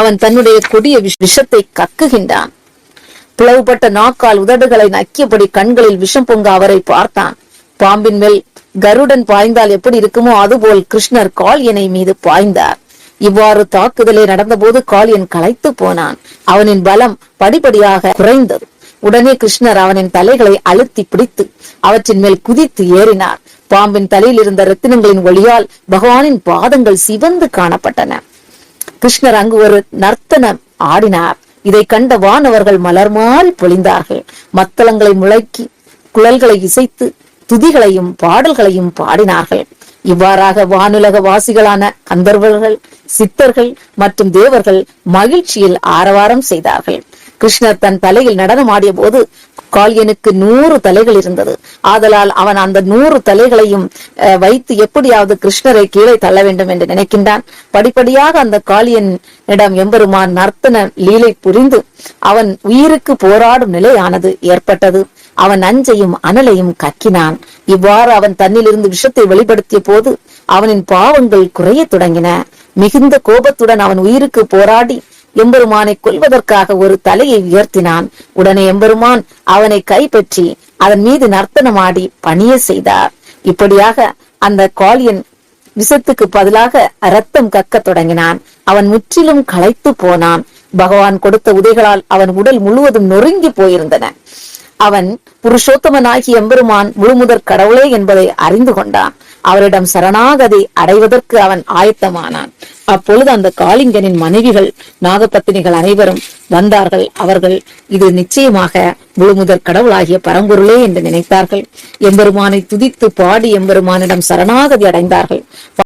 அவன் தன்னுடைய கொடிய விஷத்தை கக்குகின்றான். பிளவுபட்ட நாக்கால் உதடுகளை நக்கியபடி கண்களில் விஷம் பொங்க அவரை பார்த்தான். பாம்பின் மேல் கருடன் பாய்ந்தால் எப்படி இருக்குமோ அதுபோல் கிருஷ்ணர் காளியனை மீது பாய்ந்தார். இவ்வாறு தாக்குதலே நடந்தபோது காளியன் களைத்து போனான். அவனின் பலம் படிப்படியாக குறைந்தது. உடனே கிருஷ்ணர் அவனின் தலைகளை அழுத்தி பிடித்து அவற்றின் மேல் குதித்து ஏறினார். பாம்பின் தலையில் இருந்த ரத்தினங்களின் ஒளியால் பகவானின் பாதங்கள் சிவந்து காணப்பட்டன. கிருஷ்ணர் அங்கு ஒரு நர்த்தனம் ஆடினார் இதை கண்ட வானவர்கள் மலர் மாறி பொழிந்தார்கள். மத்தளங்களை முழக்கி குழல்களை இசைத்து துதிகளையும் பாடல்களையும் பாடினார்கள். இவ்வாறாக வானுலக வாசிகளான கந்தர்வர்கள் சித்தர்கள் மற்றும் தேவர்கள் மகிழ்ச்சியில் ஆரவாரம் செய்தார்கள். கிருஷ்ணர் தன் தலையில் நடனமாடிய போது கால்யனுக்கு நூறு தலைகள் இருந்தது. ஆதலால் அவன் அந்த நூறு தலைகளையும் வைத்து எப்படியாவது கிருஷ்ணரை கீழே தள்ள வேண்டும் என்று நினைக்கின்றான். படிப்படியாக அந்த காளியனிடம் எம்பெருமான் நர்த்தன லீலை புரிந்து அவன் உயிருக்கு போராடும் நிலையானது ஏற்பட்டது. அவன் அஞ்சையும் அனலையும் கக்கினான். இவ்வாறு அவன் தன்னிலிருந்து விஷத்தை வெளிப்படுத்திய போது அவனின் பாவங்கள் குறைய தொடங்கின. மிகுந்த கோபத்துடன் அவன் உயிருக்கு போராடி எம்பெருமானை கொல்வதற்காக ஒரு தலையை உயர்த்தினான். உடனே எம்பெருமான் அவனை கைப்பற்றி அதன் மீது நர்த்தனமாடி பணிய செய்தார். இப்படியாக அந்த காளியன் விஷத்துக்கு பதிலாக ரத்தம் கக்கத் தொடங்கினான். அவன் முற்றிலும் களைத்து போனான். பகவான் கொடுத்த உதைகளால் அவன் உடல் முழுவதும் நொறுங்கி போயிருந்தன. அவன் புருஷோத்தமனாகி எம்பெருமான் முழுமுதற் கடவுளே என்பதை அறிந்து கொண்டான். அவரிடம் சரணாகதி அடைவதற்கு அவன் ஆயத்தமானான். அப்பொழுது அந்த காளிங்கனின் மனைவிகள் நாகப்பத்தினிகள் அனைவரும் வந்தார்கள். அவர்கள் இது நிச்சயமாக முழுமுதற் கடவுளாகிய பரம்பொருளே என்று நினைத்தார்கள். எம்பெருமானை துதித்து பாடி எம்பெருமானிடம் சரணாகதி அடைந்தார்கள்.